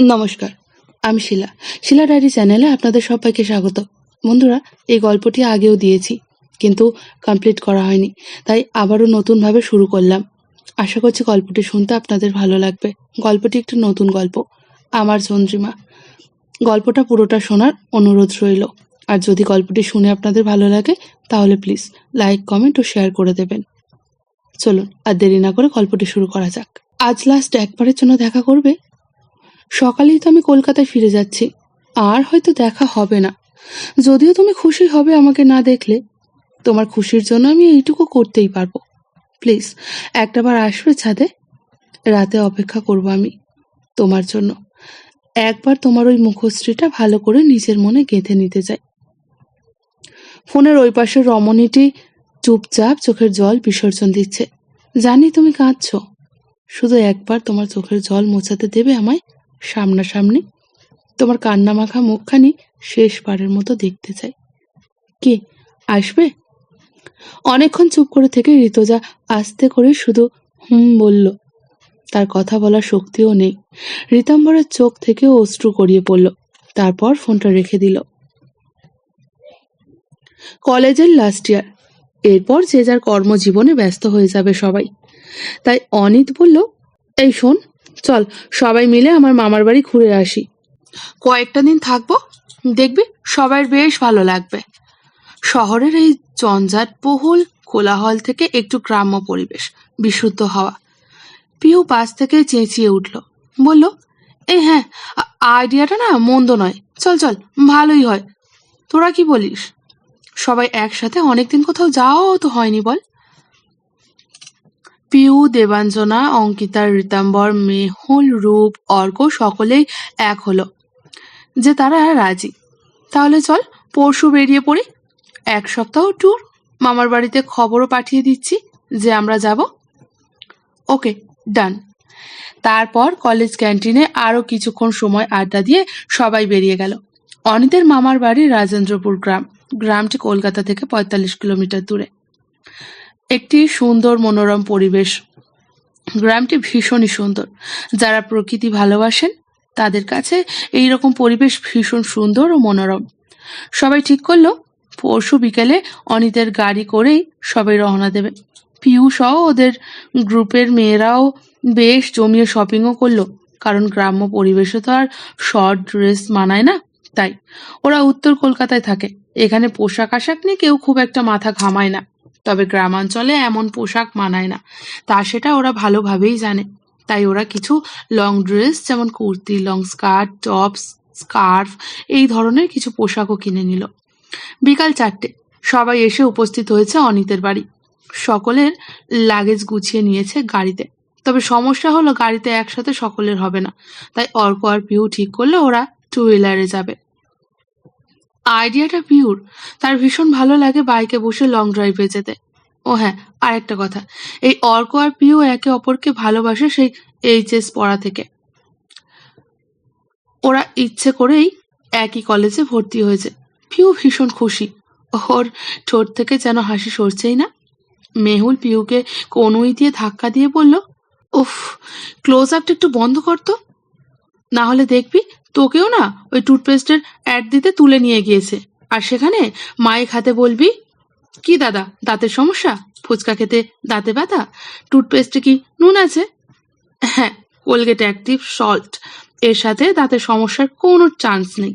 নমস্কার, আমি শিলা। শিলা ডায়েরি চ্যানেলে আপনাদের সবাইকে স্বাগত। বন্ধুরা, এই গল্পটি আগেও দিয়েছি, কিন্তু কমপ্লিট করা হয়নি, তাই আবারও নতুনভাবে শুরু করলাম। আশা করছি গল্পটি শুনতে আপনাদের ভালো লাগবে। গল্পটি একটি নতুন গল্প, আমার চন্দ্রিমা। গল্পটা পুরোটা শোনার অনুরোধ রইল। আর যদি গল্পটি শুনে আপনাদের ভালো লাগে, তাহলে প্লিজ লাইক কমেন্ট ও শেয়ার করে দেবেন। চলুন, আর দেরি না করে গল্পটি শুরু করা যাক। আজ লাস্ট একবারের জন্য দেখা করবে সকালেই তো আমি কলকাতায় ফিরে যাচ্ছি। আর হয়তো দেখা হবে না। যদিও তুমি খুশি হবে আমাকে না দেখলে, তোমার খুশির জন্য আমি এইটুকু করতেই পারব। প্লিজ একটাবার আসবে ছাদে? রাতে অপেক্ষা করব আমি তোমার জন্য। একবার তোমার ওই মুখশ্রীটা ভালো করে নিজের মনে গেঁথে নিতে চাই। ফোনের ওই পাশের রমণীটি চুপচাপ চোখের জল বিসর্জন দিচ্ছে। জানি তুমি কাঁদছো। শুধু একবার তোমার চোখের জল মোছাতে দেবে আমায়? সামনাসামনি তোমার কান্না মাখা মুখখানি শেষবারের মতো দেখতে চাই। কে? আসবে? অনেকক্ষণ চুপ করে থেকে ঋতজা আস্তে করে শুধু হুম বলল। তার কথা বলার শক্তিও নেই। রীতাম্বরের চোখ থেকে অশ্রু গড়িয়ে পড়ল। তারপর ফোনটা রেখে দিল। কলেজের লাস্ট ইয়ার এরপর যে যার কর্মজীবনে ব্যস্ত হয়ে যাবে সবাই। তাই অনিত বলল, এই শোন চল, সবাই মিলে আমার মামার বাড়ি ঘুরে আসি। কয়েকটা দিন থাকব। দেখবি, সবার বেশ ভালো লাগবে। শহরের এই জঞ্জাটবহুল কোলাহল থেকে একটু গ্রাম্য পরিবেশ, বিশুদ্ধ হাওয়া। পিউ পাশ থেকে চেঁচিয়ে উঠল। বলল, এ হ্যাঁ আইডিয়াটা না মন্দ নয়। চল চল, ভালোই হয়। তোরা কি বলিস? সবাই একসাথে অনেকদিন কোথাও যাওয়াও তো হয়নি বল। পিউ দেবাঞ্জনা, অঙ্কিতা রীতাম্বর, মেহুল রূপ, অর্ক সকলেই এক হলো। যে তারা রাজি। তাহলে চল পরশু বেরিয়ে পড়ি। এক সপ্তাহ ট্যুর মামার বাড়িতে খবরও পাঠিয়ে দিচ্ছি যে আমরা যাব। ওকে ডান তারপর কলেজ ক্যান্টিনে আরও কিছুক্ষণ সময় আড্ডা দিয়ে সবাই বেরিয়ে গেল। অনিতের মামার বাড়ি রাজেন্দ্রপুর গ্রাম। গ্রামটি কলকাতা থেকে পঁয়তাল্লিশ কিলোমিটার দূরে। একটি সুন্দর মনোরম পরিবেশ। গ্রামটি ভীষণই সুন্দর। যারা প্রকৃতি ভালোবাসেন, তাদের কাছে এই রকম পরিবেশ ভীষণ সুন্দর ও মনোরম। সবাই ঠিক করল, পরশু বিকেলে অনিতের গাড়ি করেই সবাই রওনা দেবে। পিউ সহ ওদের গ্রুপের মেয়েরাও বেশ জমিয়ে শপিংও করল, কারণ গ্রাম্য পরিবেশে তো আর শর্ট ড্রেস মানায় না, তাই। ওরা উত্তর কলকাতায় থাকে। এখানে পোশাক আশাক নিয়ে কেউ খুব একটা মাথা ঘামায় না। তবে গ্রামাঞ্চলে এমন পোশাক মানায় না। তা সেটা ওরা ভালোভাবেই জানে। তাই ওরা কিছু লং ড্রেস যেমন kurti long skirt tops scarf এই ধরনের কিছু পোশাকও কিনে নিল। বিকাল চারটে। সবাই এসে উপস্থিত হয়েছে অনিতের বাড়ি। সকলের লাগেজ গুছিয়ে নিয়েছে গাড়িতে। তবে সমস্যা হলো গাড়িতে একসাথে সকলের হবে না। তাই অর্ক আর পিউ ঠিক করলে ওরা টু হুইলারে যাবে। আইডিয়াটা পিউর তার ভীষণ ভালো লাগে বাইকে বসে লং ড্রাইভে যেতে। ও হ্যাঁ আর একটা কথা। এই অর্ক আর পিউ একে অপরকে ভালোবাসে সেই এইচএস পড়া থেকে। ওরা ইচ্ছে করেই একই কলেজে ভর্তি হয়েছে। পিউ ভীষণ খুশি। ওর ঠোঁট থেকে যেন হাসি সরছেই না। মেহুল পিউকে কনুই দিয়ে ধাক্কা দিয়ে বলল, উফ ক্লোজ আপটা একটু বন্ধ করতো না হলে দেখবি তোকেও না ওই টুথপেস্টের অ্যাড দিতে তুলে নিয়ে গিয়েছে। আর সেখানে মাইক খাতে বলবি, কি দাদা, দাঁতের সমস্যা? ফুচকা খেতে দাঁতে ব্যথা? টুথপেস্টে কি নুন আছে? হ্যাঁ কোলগেট অ্যাক্টিভ সল্ট এর সাথে দাঁতের সমস্যার কোনো চান্স নেই।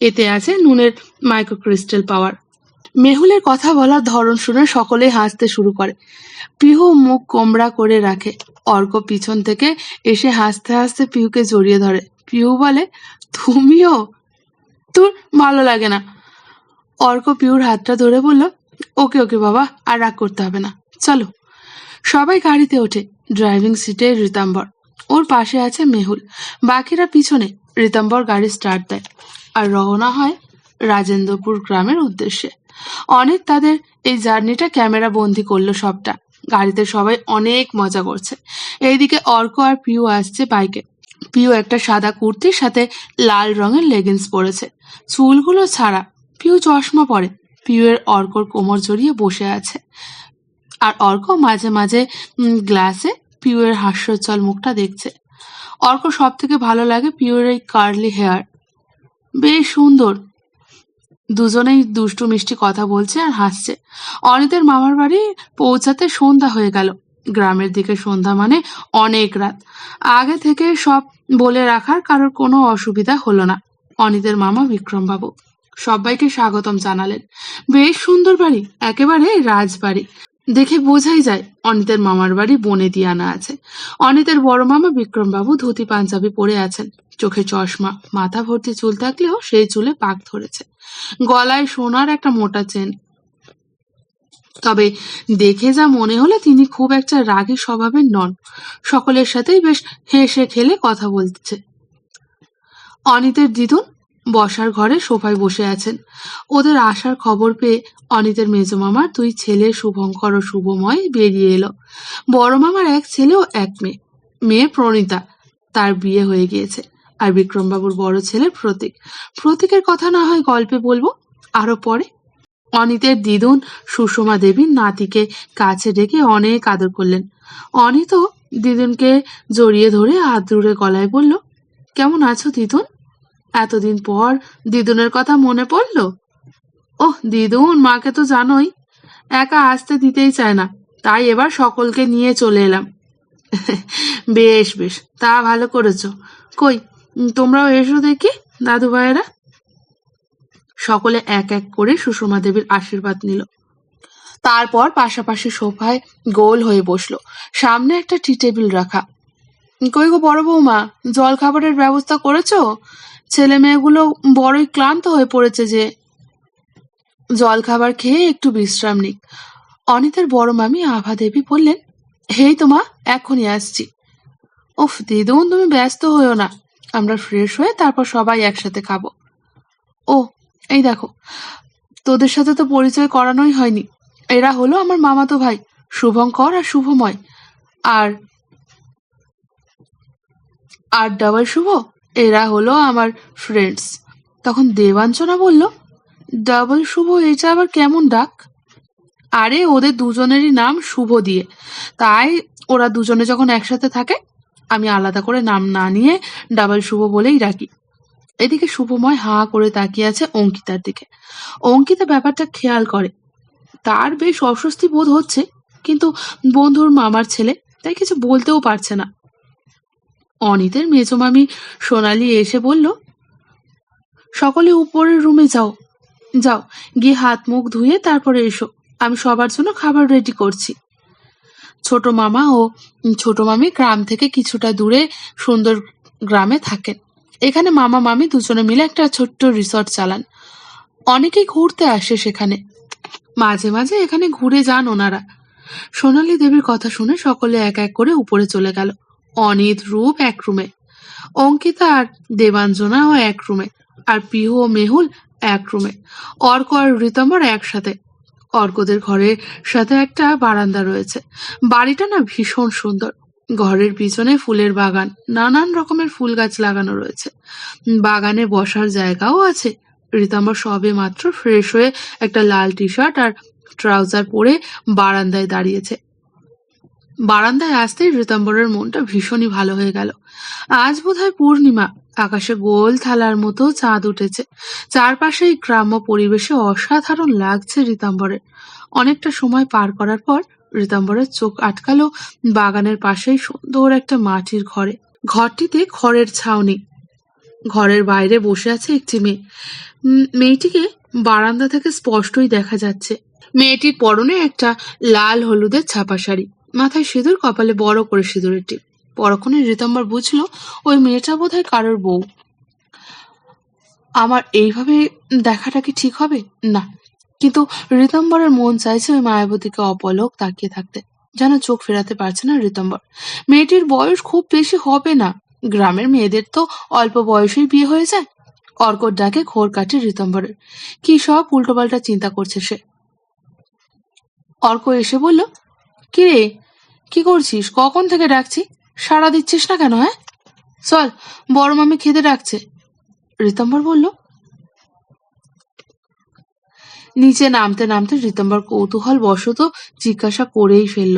এতে আছে নুনের মাইক্রোক্রিস্টাল পাওয়ার মেহুলের কথা বলার ধরন শুনে সকলেই হাসতে শুরু করে। পিহু মুখ কোমরা করে রাখে। অর্ক পিছন থেকে এসে হাসতে হাসতে পিহুকে জড়িয়ে ধরে। পিহু বলে, তুমিও? তোর ভালো লাগে না। অর্ক পিউর হাতটা ধরে বলল, ওকে ওকে বাবা, আর রাগ করতে হবে না। চলো। সবাই গাড়িতে ওঠে, ড্রাইভিং সিটে রীতাম্বর। ওর পাশে আছে মেহুল। বাকিরা পিছনে, রীতাম্বর গাড়ি স্টার্ট দেয়। আর রওনা হয় রাজেন্দ্রপুর গ্রামের উদ্দেশ্যে। অনেক তাদের এই জার্নিটা ক্যামেরা বন্দি করল সবটা। গাড়িতে সবাই অনেক মজা করছে। এইদিকে অর্ক আর পিউ আসছে বাইকে। পিউ একটা সাদা কুর্তির সাথে লাল রঙের লেগিংস পরেছে। চুলগুলো ছাড়া পিউ চশমা পরে। পিউয়ের অর্কর কোমর জড়িয়ে বসে আছে। আর অর্ক মাঝে মাঝে গ্লাসে পিউয়ের হাস্যোজ্জ্বল মুখটা দেখছে। অর্ক সব থেকে ভালো লাগে পিওর এই কার্লি হেয়ার বেশ সুন্দর। দুজনেই দুষ্টু মিষ্টি কথা বলছে আর হাসছে। অনিতের মামার বাড়ি পৌঁছাতে সন্ধ্যা হয়ে গেল। গ্রামের দিকে সন্ধ্যা মানে অনেক রাত। আগে থেকে সব বলে রাখার কারোর কোনো অসুবিধা হলো না। অনিতের মামা বিক্রমবাবু। সবাইকে স্বাগতম জানালেন। বেশ সুন্দর বাড়ি, একেবারে রাজবাড়ি। দেখে বোঝাই যায় অনিতের মামার বাড়ি বনে দিয়ে আনা আছে। অনিতের বড় মামা বিক্রমবাবু ধুতি, পাঞ্জাবি পরে আছেন। চোখে চশমা, মাথা ভর্তি চুল থাকলেও সেই চুলে পাক ধরেছে। গলায় সোনার একটা মোটা চেন তবে দেখে যা মনে হলো তিনি খুব একটা রাগী স্বভাবের নন। সকলের সাথেই বেশ হেসে খেলে কথা বলছে। অনিতের দিদুন বসার ঘরে সোফায় বসে আছেন। ওদের আসার খবর পেয়ে অনিতের মেজো মামার দুই ছেলে শুভঙ্কর ও শুভময় বেরিয়ে এলো। বড় মামার এক ছেলে ও এক মেয়ে। মেয়ে প্রণীতা, তার বিয়ে হয়ে গিয়েছে আর বিক্রমবাবুর বড় ছেলে প্রতীক। প্রতীকের কথা না হয় গল্পে বলব আরও পরে। অনিতের দিদুন সুষমা দেবীর নাতিকে কাছে ডেকে অনেক আদর করলেন। অনিতও দিদুনকে জড়িয়ে ধরে আদুরে গলায় বলল, কেমন আছো দিদুন এতদিন পর দিদুনের কথা মনে পড়ল? ওহ দিদুন মাকে তো জানোই, একা আসতে দিতেই চায় না, তাই এবার সকলকে নিয়ে চলে এলাম। বেশ বেশ, তা ভালো করেছ। কই, তোমরাও এসো দেখি দাদু ভাইয়েরা সকলে এক এক করে সুষমা দেবীর আশীর্বাদ নিল। তারপর পাশাপাশি সোফায় গোল হয়ে বসল। সামনে একটা টি টেবিল রাখা। কই গো বড় বৌমা, জল খাবারের ব্যবস্থা করেছ? ছেলে মেয়েগুলো বড়ই ক্লান্ত হয়ে পড়েছে যে। জল খাবার খেয়ে একটু বিশ্রাম নিক। অনিতের বড় মামি আভা দেবী বললেন, হেই তোমা এখনই আসছি। উফ, দিদুন, তুমি ব্যস্ত হয়েও না। আমরা ফ্রেশ হয়ে তারপর সবাই একসাথে খাব। ও এই দেখো, তোদের সাথে তো পরিচয় করানোই হয়নি। এরা হলো আমার মামাতো ভাই, শুভঙ্কর আর শুভময়। আর আর ডাবল শুভ, এরা হলো আমার ফ্রেন্ডস তখন দেবাঞ্চনা বলল, ডাবল শুভ, এটা আবার কেমন ডাক? আরে, ওদের দুজনেরই নাম শুভ দিয়ে। তাই ওরা দুজনে যখন একসাথে থাকে, আমি আলাদা করে নাম না নিয়ে ডাবল শুভ বলেই ডাকি। এদিকে শুভময় হা করে তাকিয়ে আছে অঙ্কিতার দিকে। অঙ্কিতা ব্যাপারটা খেয়াল করে। তার বেশ অস্বস্তি বোধ হচ্ছে, কিন্তু বন্ধুর মামার ছেলে তাই কিছু বলতেও পারছে না। অনিতের মেজো মামি সোনালি এসে বলল, সকলে উপরের রুমে যাও। যাও, গিয়ে হাত মুখ ধুয়ে তারপরে এসো। আমি সবার জন্য খাবার রেডি করছি। ছোট মামা ও ছোট মামি গ্রাম থেকে কিছুটা দূরে সুন্দর গ্রামে থাকেন। এখানে মামা, মামি দুজনে মিলে একটা ছোট্ট রিসর্ট চালান। অনেকেই ঘুরতে আসে সেখানে। মাঝে মাঝে এখানে ঘুরে যান ওনারা। সোনালী দেবীর কথা শুনে সকলে এক এক করে উপরে চলে গেল। অনিত রূপ এক রুমে অঙ্কিতা আর দেবাঞ্জনাও এক রুমে আর পিহু ও মেহুল এক রুমে অর্ক আর ঋতম্বর একসাথে। অর্কদের ঘরের সাথে একটা বারান্দা রয়েছে। বাড়িটা না ভীষণ সুন্দর। ঘরের পিছনে ফুলের বাগান। নানান রকমের ফুল গাছ লাগানো রয়েছে। বাগানে বসার জায়গাও আছে। রীতাম্বর সবে মাত্র ফ্রেশ হয়ে একটা লাল টি শার্ট আর ট্রাউজার পরে বারান্দায় দাঁড়িয়েছে। বারান্দায় আসতেই রীতাম্বরের মনটা ভীষণই ভালো হয়ে গেল। আজ বোধহয় পূর্ণিমা। আকাশে গোল থালার মতো চাঁদ উঠেছে। চারপাশে এই গ্রাম্য পরিবেশে অসাধারণ লাগছে ঋতম্বরের অনেকটা সময় পার করার পর ঋতম্বরের চোখ আটকালো বাগানের পাশেই সুন্দর একটা মাটির ঘরে। ঘরটিতে খড়ের ছাউনি ঘরের বাইরে বসে আছে একটি মেয়ে। মেয়েটিকে বারান্দা থেকে স্পষ্টই দেখা যাচ্ছে। মেয়েটির পরনে একটা লাল হলুদের ছাপা শাড়ি। মাথায় সিঁদুর, কপালে বড় করে সিঁদুরের টিপ। পরক্ষণে ঋতম্বর বুঝলো, ওই মেয়েটা বোধহয় কারোর বউ। আমার এইভাবে দেখাটা কি ঠিক হবে? না। কিন্তু ঋতম্বরের মন চাইছে ওই মায়াবতীকে অপলক তাকিয়ে থাকতে। যেন চোখ ফেরাতে পারছে না ঋতম্বর। মেয়েটির বয়স খুব বেশি হবে না। গ্রামের মেয়েদের তো অল্প বয়সেই বিয়ে হয়ে যায়। অর্কর ডাকে ঘোর কাটে ঋতম্বরের। কি সব উল্টোপাল্টা চিন্তা করছে সে। অর্ক এসে বলল, কি রে, কি করছিস? কখন থেকে ডাকছি? সাড়া দিচ্ছিস না কেন হ্যাঁ? চল, বড় মামি খেতে ডাকছে। ঋতম্বর বলল নিচে নামতে নামতে ঋতম্বর কৌতূহল বশত জিজ্ঞাসা করেই ফেলল,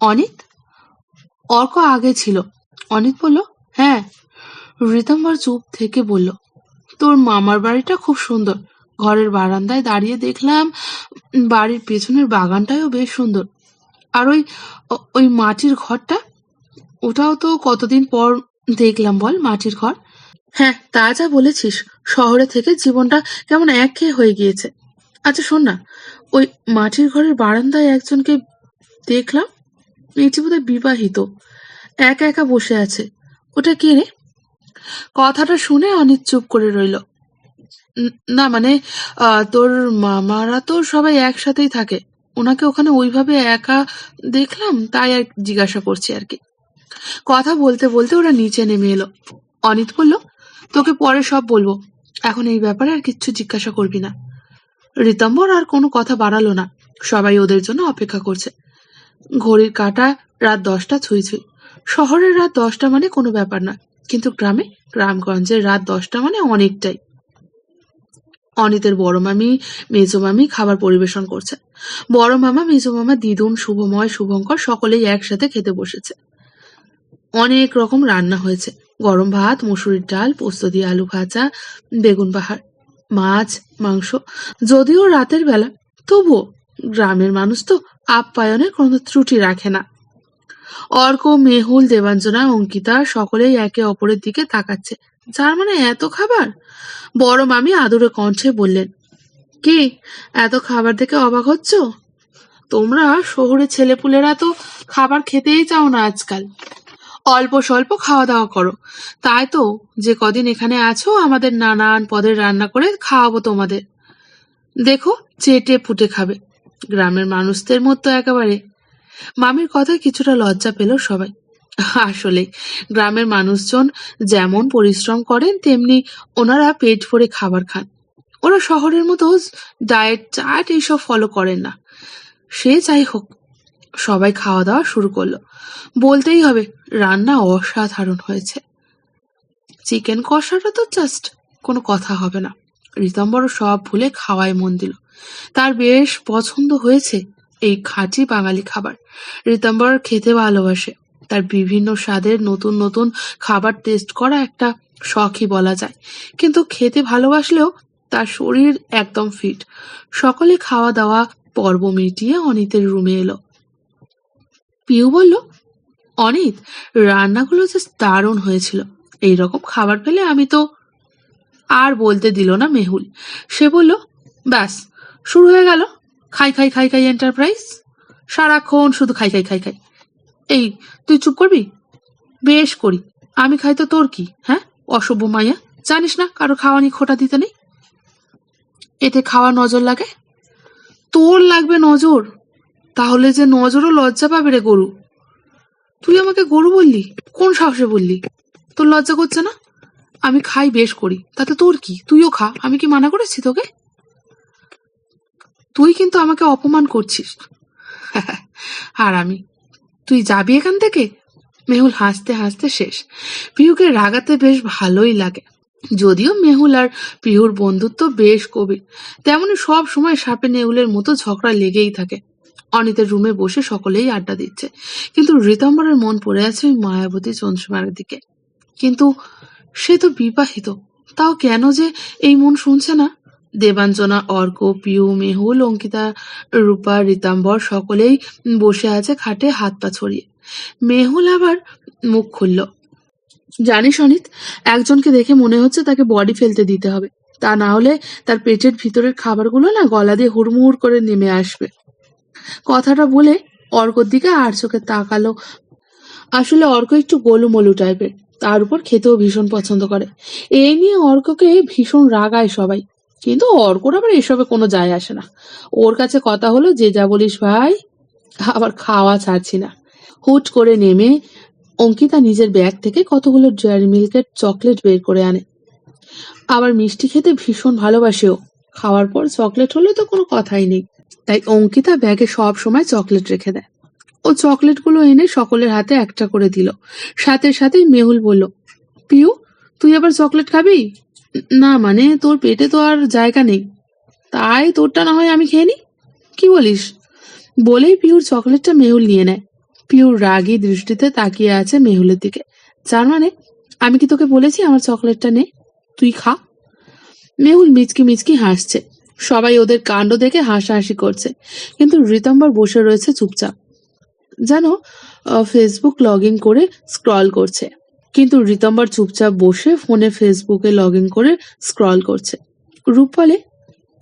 অনিত? অর্ক আগে ছিল। অনিত বলল হ্যাঁ। রীতম্বর চুপ থেকে বলল, তোর মামার বাড়িটা খুব সুন্দর। ঘরের বারান্দায় দাঁড়িয়ে দেখলাম বাড়ির পেছনের বাগানটাও বেশ সুন্দর। আর ওই ওই মাটির ঘরটা? ওটাও তো কতদিন পর দেখলাম বল মাটির ঘর। হ্যাঁ তা যা বলেছিস। শহরে থেকে জীবনটা কেমন একঘেয়ে হয়ে গিয়েছে। আচ্ছা শোন না। ওই মাটির ঘরের বারান্দায় একজনকে দেখলাম, মেয়েটি বোধহয় বিবাহিত। একা একা বসে আছে। ওটা কে রে? কথাটা শুনে অনিত চুপ করে রইল। না মানে তোর মামারা তো সবাই একসাথেই থাকে। ওনাকে ওখানে ওইভাবে একা দেখলাম, তাই আর জিজ্ঞাসা করছি আর কি। কথা বলতে বলতে ওরা নিচে নেমে এলো। অনিত বলল, তোকে পরে সব বলব। এখন এই ব্যাপারে আর কিচ্ছু জিজ্ঞাসা করবি না। রীতম্বর আর কোনো কথা বাড়ালো না। সবাই ওদের জন্য অপেক্ষা করছে। ঘড়ির কাঁটা রাত দশটা ছুঁই ছুঁই। শহরের রাত দশটা মানে কোনো ব্যাপার না। কিন্তু গ্রামে গ্রামগঞ্জের রাত দশটা মানে অনেকটাই। অনিতের বড় মামি, মেজো মামি খাবার পরিবেশন করছে। বড় মামা, মেজো মামা, দিদুন, শুভময়, শুভঙ্কর সকলেই একসাথে খেতে বসেছে। অনেক রকম রান্না হয়েছে। গরম ভাত, মুসুরির ডাল, পোস্ত দিয়ে আলু ভাজা, বেগুন বাহার, মাছ, মাংস। যদিও রাতের বেলা, তবুও গ্রামের মানুষ তো আপ্যায়নে কোনো ত্রুটি রাখে না। অর্ক, মেহুল, দেবাঞ্জনা, অঙ্কিতা সকলেই একে অপরের দিকে তাকাচ্ছে। যার মানে এত খাবার? বড় মামি আদুরে কণ্ঠে বললেন, কি, এত খাবার দেখে অবাক হচ্ছ? তোমরা শহরে ছেলেপুলেরা তো খাবার খেতেই চাও না আজকাল। অল্প স্বল্প খাওয়া দাওয়া করো। তাই তো, যে কদিন এখানে আছো, আমাদের নানান পদের রান্না করে খাওয়াবো তোমাদের। দেখো, চেটে ফুটে খাবে। গ্রামের মানুষদের মতো একেবারে। মামির কথায় কিছুটা লজ্জা পেল সবাই। আসলে, গ্রামের মানুষজন যেমন পরিশ্রম করেন, তেমনি ওনারা পেট ভরে খাবার খান। ওরা শহরের মতো ডায়েট চাট এইসব ফলো করেন না। সে যাই হোক সবাই খাওয়া দাওয়া শুরু করল। বলতেই হবে, রান্না অসাধারণ হয়েছে। চিকেন কষাটা তো জাস্ট কোনো কথা হবে না। রীতম্বরও সব ভুলে খাওয়ায় মন দিল। তার বেশ পছন্দ হয়েছে এই খাঁটি বাঙালি খাবার। রীতম্বর খেতে ভালোবাসে। তার বিভিন্ন স্বাদের নতুন নতুন খাবার টেস্ট করা একটা শখই বলা যায়। কিন্তু খেতে ভালোবাসলেও তার শরীর একদম ফিট সকলে খাওয়া দাওয়া পর্ব মিটিয়ে অনিতের রুমে এলো। পিউ বলল, অনিত, রান্নাগুলো জাস্ট দারুণ হয়েছিল। এই রকম খাবার পেলে আমি তো আর বলতে দিল না মেহুল। সে বলল, ব্যাস, শুরু হয়ে গেল। খাই খাই খাই খাই এন্টারপ্রাইজ সারাক্ষণ শুধু খাই খাই খাই খাই। এই, তুই চুপ করবি? বেশ করি। আমি খাই তো তোর কি হ্যাঁ? অসভ্য মাইয়া। জানিস না, কারও খাওয়ানি খোটা দিতে নেই? এতে খাওয়া নজর লাগে? তোর লাগবে নজর। তাহলে যে নজরও লজ্জা পাবে রে গরু। তুই আমাকে গরু বললি? কোন সাহসে বললি? তোর লজ্জা করছে না? আমি খাই বেশ করি। তাতে তোর কি? তুইও খা। আমি কি মানা করেছি তোকে? তুই কিন্তু আমাকে অপমান করছিস। আর আমি? তুই যাবি এখান থেকে? মেহুল হাসতে হাসতে শেষ। পিহুকে রাগাতে বেশ ভালোই লাগে। যদিও মেহুল আর পিহুর বন্ধুত্ব বেশ গভীর। তেমনি সব সময় সাপে নেউলের মতো ঝগড়া লেগেই থাকে। অনিতের রুমে বসে সকলেই আড্ডা দিচ্ছে। কিন্তু রীতাম্বরের মন পড়ে আছে ওই মায়াবতী চন্দ্রমার দিকে। কিন্তু সে তো বিবাহিত, তাও কেন যে এই মন শুনছে না? দেবাঞ্জনা, অর্ক, পিউ মেহুল অঙ্কিতা রূপা, রীতাম্বর সকলেই বসে আছে খাটে হাত পা ছড়িয়ে। মেহুল আবার মুখ খুলল। জানিস অনিত, একজনকে দেখে মনে হচ্ছে তাকে বডি ফেলতে দিতে হবে। তা না হলে তার পেটের ভিতরের খাবারগুলো না গলা দিয়ে হুড়মুড় করে নেমে আসবে। কথাটা বলে অর্কর দিকে আর চোখে তাকালো। আসলে অর্ক একটু গোলুমলু টাইপের, তার উপর খেতেও ভীষণ পছন্দ করে। এই নিয়ে অর্ককে ভীষণ রাগায় সবাই, কিন্তু অর্কর আবার এসবে কোনো যায় আসে না। ওর কাছে কথা হলো, যে যা বলিস ভাই, আবার খাওয়া ছাড়ছি না। হুট করে নেমে অঙ্কিতা নিজের ব্যাগ থেকে কতগুলো ডেয়ারি মিল্কের চকলেট বের করে আনে। আবার মিষ্টি খেতে ভীষণ ভালোবাসেও খাওয়ার পর চকলেট হলে তো কোনো কথাই নেই। তাই অঙ্কিতা ব্যাগে সব সময় চকলেট রেখে দেয়। ও চকলেটগুলো এনে সকলের হাতে একটা করে দিল। সাথে সাথেই মেহুল বলল, পিউ, তুই আবার চকলেট খাবি? না মানে তোর পেটে তো আর জায়গা নেই। তাই তোরটা না হয় আমি খেয়ে নি? কি বলিস? বলেই পিউর চকলেটটা মেহুল নিয়ে নেয়। পিউর রাগী দৃষ্টিতে তাকিয়ে আছে মেহুলের দিকে। তার মানে আমি কি তোকে বলেছি আমার চকলেটটা নে? তুই খা। মেহুল মিচকি মিচকি হাসছে। সবাই ওদের কাণ্ড দেখে হাসাহাসি করছে। কিন্তু ঋতম্বর বসে রয়েছে চুপচাপ। যেন ফেসবুক লগ ইন করে স্ক্রল করছে। কিন্তু ঋতম্বর চুপচাপ বসে ফোনে ফেসবুকে লগ ইন করে স্ক্রল করছে। রূপ বলে,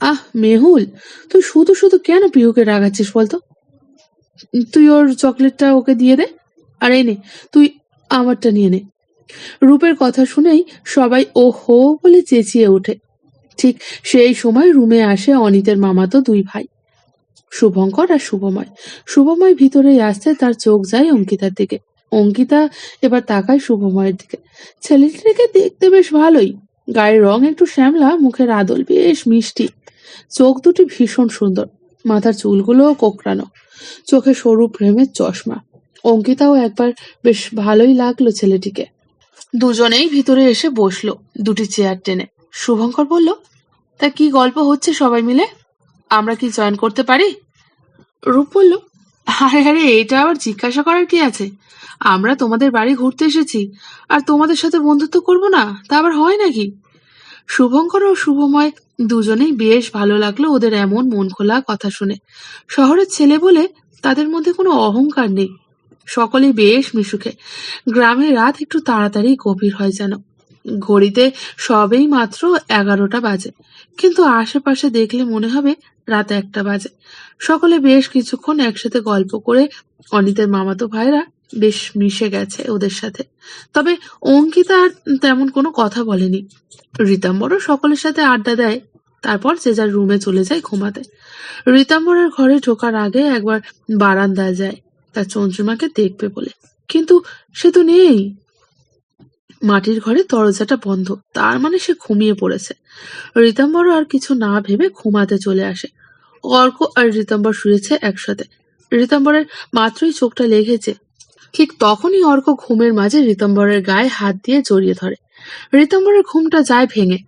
আহ, মেহুল, তুই শুধু শুধু কেন পিহুকে রাগাচ্ছিস বলতো? তুই ওর চকলেটটা ওকে দিয়ে দে। আর এই নে, তুই আমারটা নিয়ে নে। রূপের কথা শুনেই সবাই ও হো বলে চেঁচিয়ে ওঠে। ঠিক সেই সময় রুমে আসে অনিতের মামাতো দুই ভাই। শুভঙ্কর আর শুভময়। শুভময় ভিতরে আসতে তার চোখ যায় অঙ্কিতার দিকে। অঙ্কিতা এবার তাকায় শুভময়ের দিকে। ছেলেটিকে দেখতে বেশ ভালোই। গায়ের রং একটু শ্যামলা, মুখের আদল বেশ মিষ্টি। চোখ দুটি ভীষণ সুন্দর। মাথার চুলগুলোও কোকড়ানো। চোখে সরু প্রেমের চশমা। অঙ্কিতাও একবার বেশ ভালোই লাগল ছেলেটিকে। দুজনেই ভিতরে এসে বসল দুটি চেয়ার টেনে। শুভঙ্কর বলল, তা কি গল্প হচ্ছে সবাই মিলে? আমরা কি জয়েন করতে পারি? রূপ বলল, আরে আরে, এটা আবার জিজ্ঞাসা করার কি আছে? আমরা তোমাদের বাড়ি ঘুরতে এসেছি, আর তোমাদের সাথে বন্ধুত্ব করব না, তা আবার হয় নাকি? শুভঙ্কর ও শুভময় দুজনেই বেশ ভালো লাগল ওদের এমন মন খোলা কথা শুনে। শহরের ছেলে বলে তাদের মধ্যে কোনো অহংকার নেই। সকলেই বেশ মিশুকে। গ্রামের রাত একটু তাড়াতাড়ি গভীর হয় যেন। ঘড়িতে সবেই মাত্র এগারোটা বাজে। কিন্তু আশেপাশে দেখলে মনে হবে রাত একটা বাজে। সকলে বেশ কিছুক্ষণ একসাথে গল্প করে অনিতের মামাতো ভাইরা বেশ মিশে গেছে ওদের সাথে। তবে অঙ্কিতা আর তেমন কোনো কথা বলেনি। রীতাম্বরও সকলের সাথে আড্ডা দেয়, তারপর যে যার রুমে চলে যায় ঘুমাতে। রীতাম্বরের ঘরে ঢোকার আগে একবার বারান্দায় যায়, তার চঞ্চুমাকে দেখবে বলে। কিন্তু সে তো নেই। মাটির ঘরে দরজাটা বন্ধ। তার মানে সে ঘুমিয়ে পড়েছে। রীতাম্বর আর কিছু না ভেবে ঘুমাতে চলে আসে। অর্ক আর রীতাম্বর শুয়েছে একসাথে। রীতাম্বরের মাত্রই চোখটা লেগেছে। ঠিক তখনই অর্ক ঘুমের মাঝে রীতাম্বরের গায়ে হাত দিয়ে জড়িয়ে ধরে। রীতাম্বরের ঘুমটা যায় ভেঙে।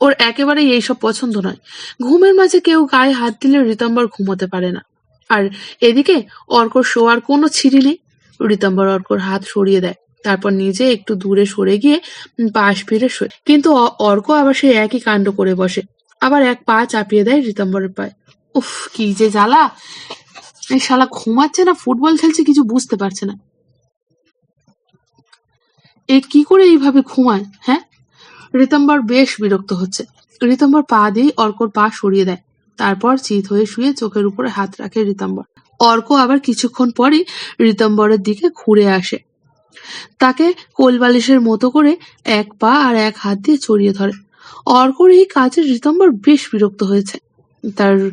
ওর একেবারেই এইসব পছন্দ নয়। ঘুমের মাঝে কেউ গায়ে হাত দিলে রীতাম্বর ঘুমোতে পারে না। আর এদিকে অর্কর শোয়ার কোনো ছিঁড়ি নেই। রীতাম্বর অর্কর হাত সরিয়ে দেয়। তারপর নিজে একটু দূরে সরে গিয়ে পাশ ফিরে শোয়। কিন্তু অর্ক আবার সেই একই কাণ্ড করে বসে। আবার এক পা চাপিয়ে দেয় রীতাম্বরের পায়ে। উফ, কি যে জ্বালা! এই শালা ঘুমাচ্ছে না, ফুটবল খেলছে, কিছু বুঝতে পারছে না। এ কি করে এইভাবে ঘুমায় হ্যাঁ? রীতাম্বর বেশ বিরক্ত হচ্ছে। রীতাম্বর পা দিয়ে অর্কর পা সরিয়ে দেয়। তারপর চিত হয়ে শুয়ে চোখের উপরে হাত রাখে রীতাম্বর অর্ক আবার কিছুক্ষণ পরই রীতাম্বরের দিকে ঘুরে আসে। তাকে কোলবালিশের মতো করে এক পা আর এক হাত দিয়ে চড়িয়ে ধরে। অর্কর এই কাজে রীতাম্বর বেশ বিরক্ত হয়েছে। তার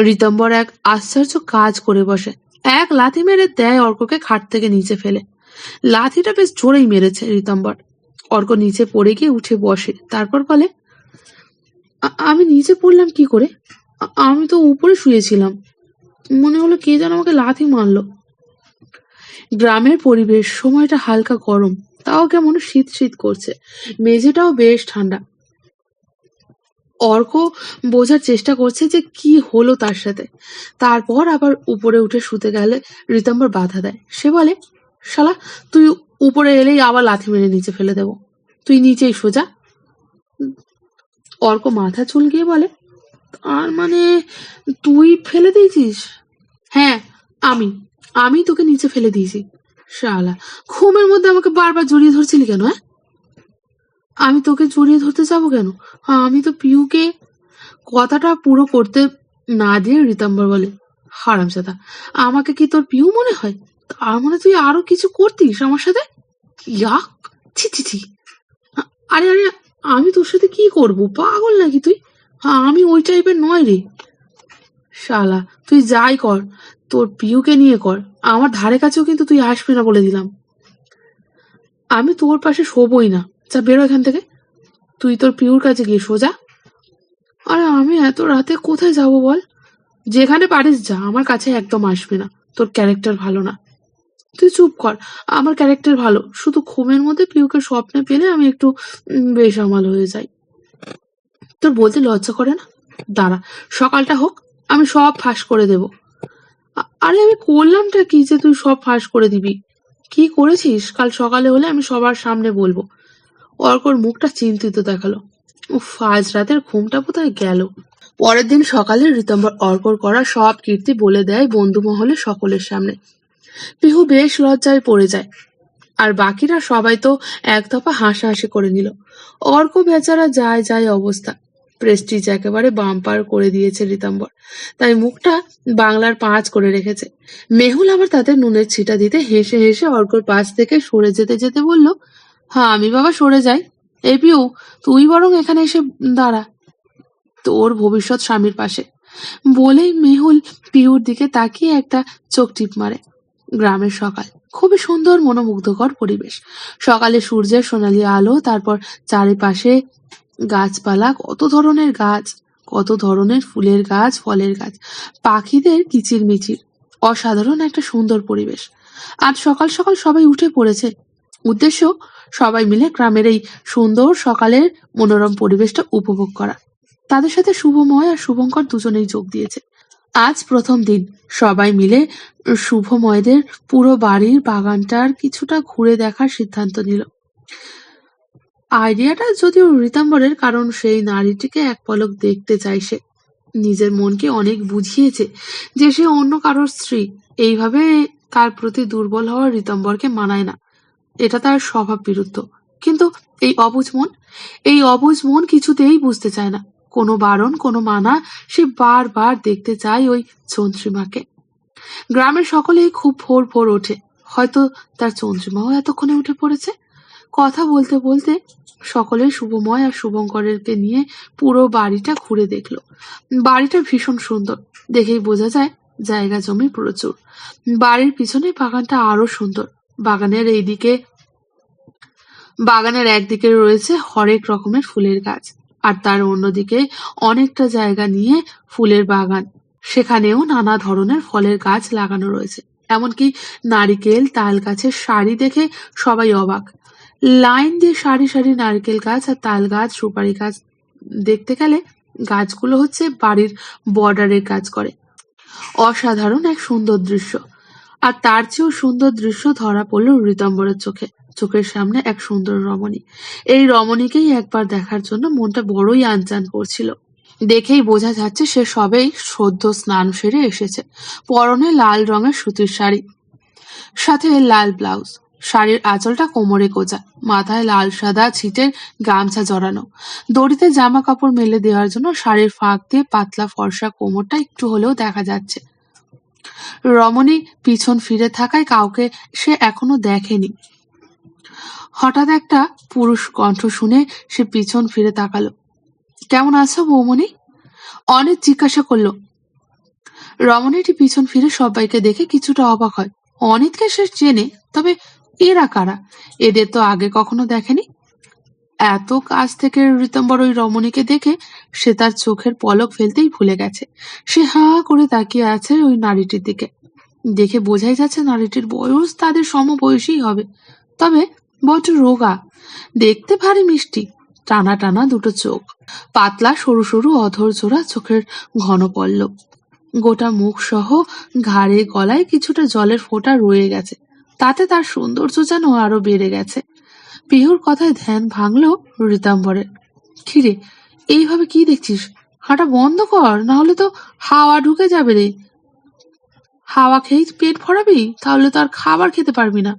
রীতাম্বর এক আশ্চর্য কাজ করে বসে। এক লাথি মেরে দেয় অর্ককে খাট থেকে নিচে ফেলে। লাথিটা বেশ জোরেই মেরেছে রীতাম্বর। অর্ক নিচে পড়ে গিয়ে উঠে বসে। তারপর বলে আমি নিচে পড়লাম কি করে? আমি তো উপরে শুয়েছিলাম। মনে হলো কে যেন আমাকে লাথি মারলো। গ্রামের পরিবেশ, সময়টা হালকা গরম। তাও কেমন শীত শীত করছে। মেঝেটাও বেশ ঠান্ডা। অর্ক বোঝার চেষ্টা করছে যে কি হলো তার সাথে। তারপর আবার উপরে উঠে শুতে গেলে রীতাম্বর বাধা দেয়। সে বলে, শালা, তুই উপরে এলেই আবার লাথি মেরে নিচে ফেলে দেবো। তুই নিচেই সোজা। অর্ক মাথা চুলকিয়ে বলে, তার মানে তুই ফেলে দিয়েছিস? হ্যাঁ আমি। আমি তোকে নিচে ফেলে দিয়েছি। শালা, ঘুমের মধ্যে আমাকে বারবার জড়িয়ে ধরছিলি কেন হ্যাঁ? আমি তোকে জড়িয়ে ধরতে যাব কেন? আমি তো পিউকে কথাটা পুরো করতে না দিয়ে রীতাম্বর বলে হারামজাদা আমাকে কি তোর পিউ মনে হয়? তার মানে তুই আরও কিছু করতিস আমার সাথে? ইয়াক, ছি ছি ছি। আরে আরে, আমি তোর সাথে কি করব? পাগল নাকি তুই? আমি ওই টাইপের নয় রে। শালা, তুই যাই কর তোর পিউকে নিয়ে কর। আমার ধারে কাছেও কিন্তু তুই আসবি না বলে দিলাম। আমি তোর পাশে শোবই না। যা, বেরো এখান থেকে। তুই তোর পিউর কাছে গিয়ে সোজা। আরে, আমি এত রাতে কোথায় যাব বল? যেখানে পারিস যা, আমার কাছে একদম আসবি না। তোর ক্যারেক্টার ভালো না। তুই চুপ কর, আমার ক্যারেক্টার ভালো। শুধু ঘুমের মধ্যে পিউকে স্বপ্নে পেলে আমি একটু বেসামাল হয়ে যাই। তোর বলতে লজ্জা করে না? দাঁড়া, সকালটা হোক, আমি সব ফাঁস করে দেব। আরে আমি করলামটা কি যে তুই সব ফাঁস করে দিবি? কি করেছিস? কাল সকালে হলে আমি সবার সামনে বলব। অর্কর মুখটা চিন্তিত দেখাল। উফ, আজ রাতের ঘুমটা বোধহয় গেল। পরের দিন সকালে ঋতম্বর অর্কর করা সব কীর্তি বলে দেয় বন্ধু মহলে সকলের সামনে। পিহু বেশ লজ্জায় পড়ে যায়। আর বাকিরা সবাই তো এক দফা হাসাহাসি করে নিল। অর্ক বেচারা যায় যায় অবস্থা। প্রেস্টিজ একেবারে বাম্পার করে দিয়েছে ঋতম্বর তাই মুখটা বাংলার পাঁচ করে রেখেছে। মেহুল আবার তাতে নুনের ছিটা দিতে হেসে হেসে অর্কর পাশ থেকে সরে যেতে যেতে বলল হ্যাঁ আমি বাবা সরে যাই। এই পিউ, তুই বরং এখানে এসে দাঁড়া। তোর ভবিষ্যৎ স্বামীর পাশে। বলেই মেহুল পিউর দিকে তাকিয়ে একটা চোখ টিপ মারে। গ্রামের সকাল। খুবই সুন্দর, মনোমুগ্ধকর পরিবেশ। সকালে সূর্যের সোনালি আলো, তারপর চারিপাশে গাছপালা, কত ধরনের গাছ, কত ধরনের ফুলের গাছ, ফলের গাছ। পাখিদের কিচিরমিচির, অসাধারণ একটা সুন্দর পরিবেশ। আজ সকাল সকাল সবাই উঠে পড়েছে। উদ্দেশ্য, সবাই মিলে গ্রামের এই সুন্দর সকালের মনোরম পরিবেশটা উপভোগ করা। তাদের সাথে শুভময় আর শুভঙ্কর দুজনেই যোগ দিয়েছে। আজ প্রথম দিন। সবাই মিলে শুভময়দের পুরো বাড়ির বাগানটার কিছুটা ঘুরে দেখার সিদ্ধান্ত নিল। আইডিয়াটা যদিও ঋতাম্বরের কারণ সেই নারীটিকে এক পলক দেখতে চায় সে। নিজের মনকে অনেক বুঝিয়েছে যে সে অন্য কারোর স্ত্রী। এইভাবে তার প্রতি দুর্বল হওয়া ঋতম্বরকে মানায় না। এটা তার স্বভাব বিরুদ্ধ। কিন্তু এই অবুঝ মন, এই অবুঝ মন কিছুতেই বুঝতে চায় না। কোনো বারণ, কোনো মানা সে বারবার দেখতে চায় ওই চন্দ্রিমাকে। গ্রামের সকলেই খুব ভোর ভোর ওঠে। হয়তো তার চন্দ্রিমাও এতক্ষণে উঠে পড়েছে। কথা বলতে বলতে সকলে শুভময় আর শুভঙ্করেরকে নিয়ে পুরো বাড়িটা ঘুরে দেখল। বাড়িটা ভীষণ সুন্দর। দেখেই বোঝা যায়, জায়গা জমি প্রচুর। বাড়ির পিছনে বাগানটা আরও সুন্দর। বাগানের এইদিকে, বাগানের একদিকে রয়েছে হরেক রকমের ফুলের গাছ। আর তার অন্যদিকে অনেকটা জায়গা নিয়ে ফুলের বাগান। সেখানেও নানা ধরনের ফলের গাছ লাগানো রয়েছে। এমনকি নারিকেল তাল গাছের সারি দেখে সবাই অবাক। লাইন দিয়ে সারি সারি নারকেল গাছ আর তাল গাছ, সুপারি গাছ দেখতে গেলে গাছগুলো হচ্ছে বাড়ির বর্ডারের কাজ করে। অসাধারণ এক সুন্দর দৃশ্য। আর তার চেয়েও সুন্দর দৃশ্য ধরা পড়ল ঋতম্বরের চোখে, চোখের সামনে এক সুন্দর রমণী। এই রমণীকেই একবার দেখার জন্য মনটা বড়ই আনচান করছিল। দেখেই বোঝা যাচ্ছে সে সবেই সদ্য স্নান সেরে এসেছে, পরনে লাল রঙের সুতির শাড়ি, সাথে লাল ব্লাউজ। শাড়ির আঁচলটা কোমরে গোজা, মাথায় লাল সাদা ছিটের গামছা জড়ানো। দড়িতে জামা কাপড় মেলে দেওয়ার জন্য শাড়ির ফাঁক দিয়ে পাতলা ফর্সা কোমরটা একটু হলেও দেখা যাচ্ছে। রমণী পিছন ফিরে থাকায় কাউকে সে এখনও দেখেনি। হঠাৎ একটা পুরুষ কণ্ঠ শুনে সে পিছন ফিরে তাকালো। কেমন আছো বৌমণি? অনেক জিজ্ঞাসা করল। রমণীটি পিছন ফিরে সবাইকে দেখে কিছুটা অবাক হয়। অনিতকে সে চেনে, তবে এরা কারা? এদের তো আগে কখনো দেখেনি। এত কাছ থেকে ঋতম্বর ওই রমণীকে দেখে সে তার চোখের পলক ফেলতেই ভুলে গেছে। সে হা করে তাকিয়ে আছে ওই নারীটির দিকে। দেখে বোঝাই যাচ্ছে নারীটির বয়স তাদের সমবয়সী হবে। তবে বড্ড রোগা। দেখতে ভারী মিষ্টি। টানা টানা দুটো চোখ। পাতলা, সরু সরু অধর জোড়া চোখের ঘন পল্লব। গোটা মুখ সহ ঘাড়ে গলায় কিছুটা জলের ফোঁটা রয়ে গেছে। তাতে তার সৌন্দর্য যেন আরও বেড়ে গেছে। পিহুর কথায় ধ্যান ভাঙলো ঋতাম্বরের খিরে এইভাবে কি দেখছিস? হাঁটা বন্ধ কর না হলে তো হাওয়া ঢুকে যাবে রে। হাওয়া খেয়েই পেট ভরাবি? তাহলে তো আর খাবার খেতে পারবি না।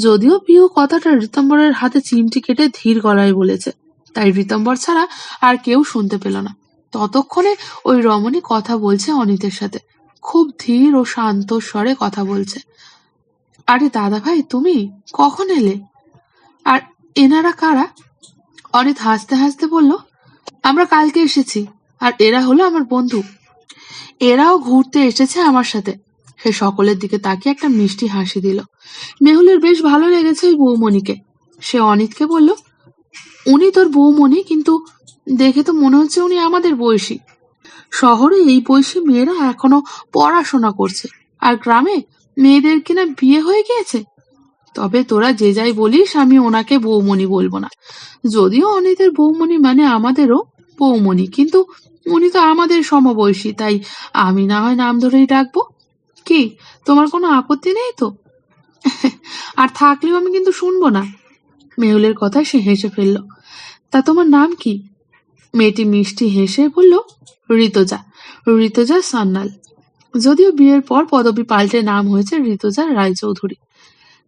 যদিও পিহু কথাটা ঋতম্বরের হাতে চিমটি কেটে ধীর গলায় বলেছে, তাই ঋতম্বর ছাড়া আর কেউ শুনতে পেল না। ততক্ষণে ওই রমণী কথা বলছে অনিতের সাথে। খুব ধীর ও শান্ত স্বরে কথা বলছে। আরে দাদা ভাই তুমি কখন এলে? আর এনারা কারা? অনিত হাসতে হাসতে বলল, আমরা কালকে এসেছি, আর এরা হলো আমার বন্ধু। এরাও ঘুরতে এসেছে আমার সাথে। সে সকলের দিকে তাকিয়ে একটা মিষ্টি হাসি দিল। মেহুলের বেশ ভালো লেগেছে ওই বৌমণিকে। সে অনিতকে বলল, উনি তোর বৌমণি, কিন্তু দেখে তো মনে হচ্ছে উনি আমাদের বয়সী। শহরে এই বয়সী মেয়েরা এখনও পড়াশোনা করছে, আর গ্রামে মেয়েদের কিনা বিয়ে হয়ে গিয়েছে? তবে তোরা যে যাই বলিস, আমি ওনাকে বৌমণি বলব না। যদিও অনিতের বৌমণি মানে আমাদেরও বৌমণি, কিন্তু উনি তো আমাদের সমবয়সী, তাই আমি না হয় নাম ধরেই ডাকবো। কি, তোমার কোনো আপত্তি নেই তো? আর থাকলেও আমি কিন্তু শুনব না। মেহুলের কথা সে হেসে ফেলল। তা তোমার নাম কি? মেয়েটি মিষ্টি হেসে বলল, ঋতজা। ঋতজা সান্নাল যদিও বিয়ের পর পদবী পাল্টে নাম হয়েছে ঋতজা রায়চৌধুরী।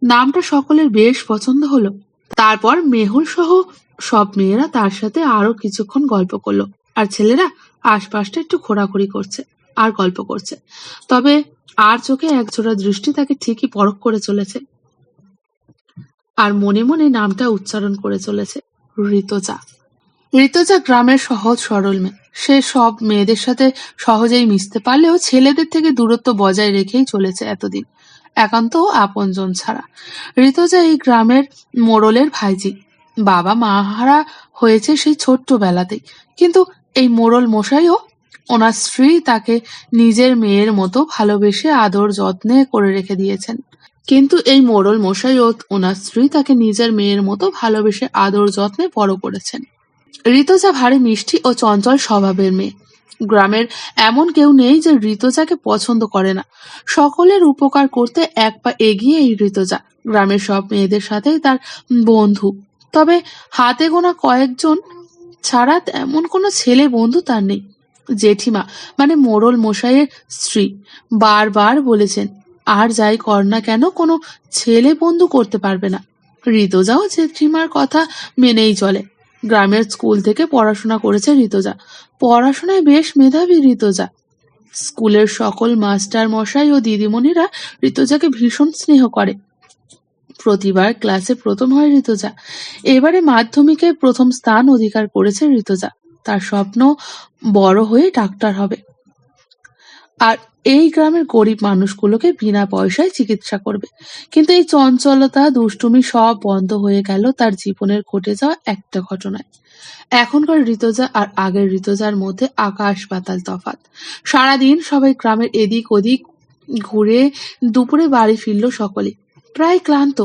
নামটা সকলের বেশ পছন্দ হলো। তারপর মেহুল সহ সব মেয়েরা তার সাথে আরও কিছুক্ষণ গল্প করল। আর ছেলেরা আশপাশটা একটু ঘোরাঘুরি করছে আর গল্প করছে। তবে আর চোখে একজোড়া দৃষ্টি তাকে ঠিকই পরখ করে চলেছে। আর মনে মনে নামটা উচ্চারণ করে চলেছে ঋতজা। ঋতজা গ্রামের সহজ সরল মেয়ে। সে সব মেয়েদের সাথে সহজেই মিশতে পারলেও ছেলেদের থেকে দূরত্ব বজায় রেখেই চলেছে এতদিন। একান্ত আপনজন ছাড়া। ঋতজা এই গ্রামের মোড়লের ভাইজি। বাবা মা হারা হয়েছে সেই ছোট্টবেলাতেই। কিন্তু এই মোড়ল মশাইও ওনার স্ত্রী তাকে নিজের মেয়ের মতো ভালোবেসে আদর যত্নে করে রেখে দিয়েছেন। কিন্তু এই মোড়ল মশাই ও ওনার স্ত্রী তাকে নিজের মেয়ের মতো ভালোবেসে আদর যত্নে বড় করেছেন। ঋতজা ভারী মিষ্টি ও চঞ্চল স্বভাবের মেয়ে। গ্রামের এমন কেউ নেই যে ঋতজাকে পছন্দ করে না। সকলের উপকার করতে এক পা এগিয়ে এই ঋতজা। গ্রামের সব মেয়েদের সাথেই তার বন্ধু। তবে হাতে গোনা কয়েকজন ছাড়া তেমন কোনো ছেলে বন্ধু তার নেই। জেঠিমা মানে মোড়ল মশাইয়ের স্ত্রী, বারবার বলেছেন, আর যাই কর না কেন, কোনো ছেলে বন্ধু করতে পারবে না। ঋতজাও জেঠিমার কথা মেনেই চলে। গ্রামের স্কুল থেকে পড়াশোনা করেছে ঋতজা। পড়াশোনায় বেশ মেধাবী ঋতজা। স্কুলের সকল মাস্টার মশাই ও দিদিমণিরা ঋতজাকে ভীষণ স্নেহ করে। প্রতিবার ক্লাসে প্রথম হয় ঋতজা। এবারে মাধ্যমিকে প্রথম স্থান অধিকার করেছে ঋতজা। তার স্বপ্ন বড় হয়ে ডাক্তার হবে। আর এই গ্রামের গরিব মানুষগুলোকে বিনা পয়সায় চিকিৎসা করবে। কিন্তু এই চঞ্চলতা, দুষ্টুমি সব বন্ধ হয়ে গেল তার জীবনের ঘটে যাওয়া একটা ঘটনায়। এখনকার ঋতজা আর আগের ঋতজার মধ্যে আকাশ পাতাল তফাত সারাদিন সবাই গ্রামের এদিক ওদিক ঘুরে দুপুরে বাড়ি ফিরল সকলে প্রায় ক্লান্ত।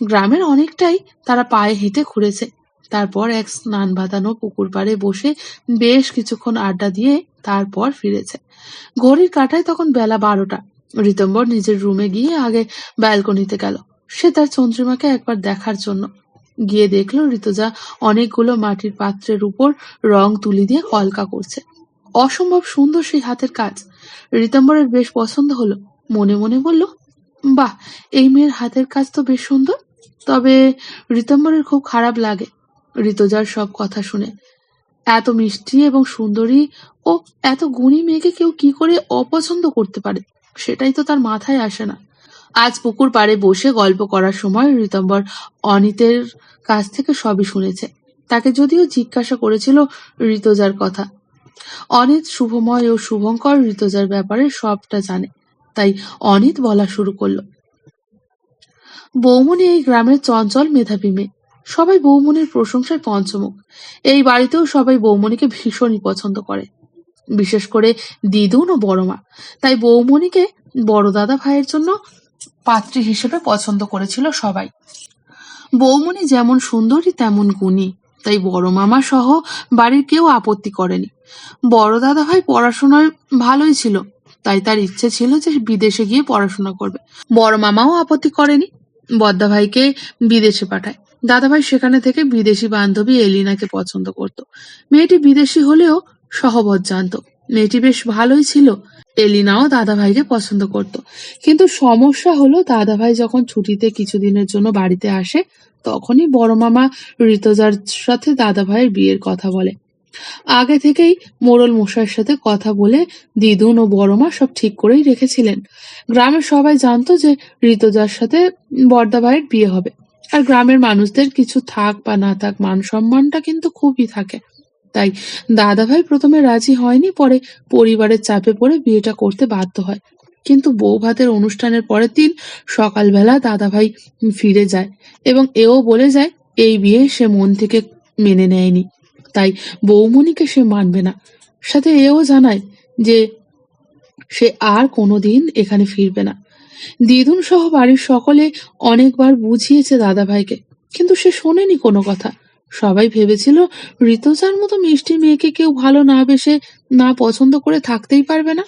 গ্রামের অনেকটাই তারা পায়ে হেঁটে ঘুরেছে। তারপর এক স্নান বাঁধানো পুকুর পাড়ে বসে বেশ কিছুক্ষণ আড্ডা দিয়ে তারপর ফিরেছে। ঘড়ির কাঁটায় তখন বেলা বারোটা। ঋতম্বর নিজের রুমে গিয়ে আগে ব্যালকনিতে গেল। সে তার চন্দ্রিমাকে একবার দেখার জন্য। গিয়ে দেখল ঋতুজা অনেকগুলো মাটির পাত্রের উপর রং তুলি দিয়ে কলকা করছে। অসম্ভব সুন্দর সেই হাতের কাজ। ঋতম্বরের বেশ পছন্দ হলো। মনে মনে বলল, বাহ, এই মেয়ের হাতের কাজ তো বেশ সুন্দর। তবে ঋতম্বরের খুব খারাপ লাগে। ঋতুজার সব কথা শুনে। এত মিষ্টি এবং সুন্দরী ও এত গুণী মেয়েকে কেউ কি করে অপছন্দ করতে পারে, সেটাই তো তার মাথায় আসে না। আজ পুকুর পাড়ে বসে গল্প করার সময় ঋতম্বর অনিতের কাছ থেকে সবই শুনেছে। তাকে যদিও জিজ্ঞাসা করেছিল ঋতজার কথা। অনিত শুভময় ও শুভঙ্কর ঋতজার ব্যাপারে সবটা জানে, তাই অনিত বলা শুরু করল। বৌমনি এই গ্রামের চঞ্চল মেধাবী মেয়ে। সবাই বৌমনির প্রশংসায় পঞ্চমুখ। এই বাড়িতেও সবাই বৌমনিকে ভীষণই পছন্দ করে। বিশেষ করে দিদুন ও বড়মা। তাই বৌমনিকে বড় দাদা ভাইয়ের জন্য পাত্রী হিসেবে পছন্দ করেছিল সবাই। বৌমনি যেমন সুন্দরী, তেমন গুণী। তাই বড় মামা সহ বাড়ির কেউ আপত্তি করেনি। বড় দাদা ভাই পড়াশোনায় ভালোই ছিল। তাই তার ইচ্ছে ছিল যে বিদেশে গিয়ে পড়াশোনা করবে। বড় মামাও আপত্তি করেনি। বদ্দা ভাইকে বিদেশে পাঠায়। দাদাভাই সেখানে থেকে বিদেশি বান্ধবী এলিনাকে পছন্দ করত। মেয়েটি বিদেশি হলেও সহবত জানত। মেয়েটি বেশ ভালোই ছিল। এলিনাও দাদাভাইকে পছন্দ করত। কিন্তু সমস্যা হলো, দাদাভাই যখন ছুটিতে কিছুদিনের জন্য বাড়িতে আসে, তখনই বড় মামা ঋতজার সাথে দাদাভাইয়ের বিয়ের কথা বলে। আগে থেকেই মোড়ল মশাইয়ের সাথে কথা বলে দিদুন ও বড় মা সব ঠিক করেই রেখেছিলেন। গ্রামের সবাই জানতো যে ঋতজার সাথে বর্দা ভাইয়ের বিয়ে হবে। আর গ্রামের মানুষদের কিছু থাক বা না থাক, মান সম্মানটা কিন্তু খুবই থাকে। তাই দাদাভাই প্রথমে রাজি হয়নি, পরে পরিবারের চাপে পড়ে বিয়েটা করতে বাধ্য হয়। কিন্তু বউ ভাতের অনুষ্ঠানের পরের দিন সকালবেলা দাদাভাই ফিরে যায় এবং এও বলে যায়, এই বিয়ে সে মন থেকে মেনে নেয়নি। তাই বৌমণিকে সে মানবে না। সাথে এও জানায় যে সে আর কোনোদিন এখানে ফিরবে না। দিদুন সহ বাড়ির সকলে অনেকবার বুঝিয়েছে দাদাভাইকে, কিন্তু সে শোনেনি কোনো কথা। সবাই ভেবেছিল ঋতুজার মতো মিষ্টি মেয়েকে কেউ ভালো না বেসে না পছন্দ করে থাকতেই পারবে না।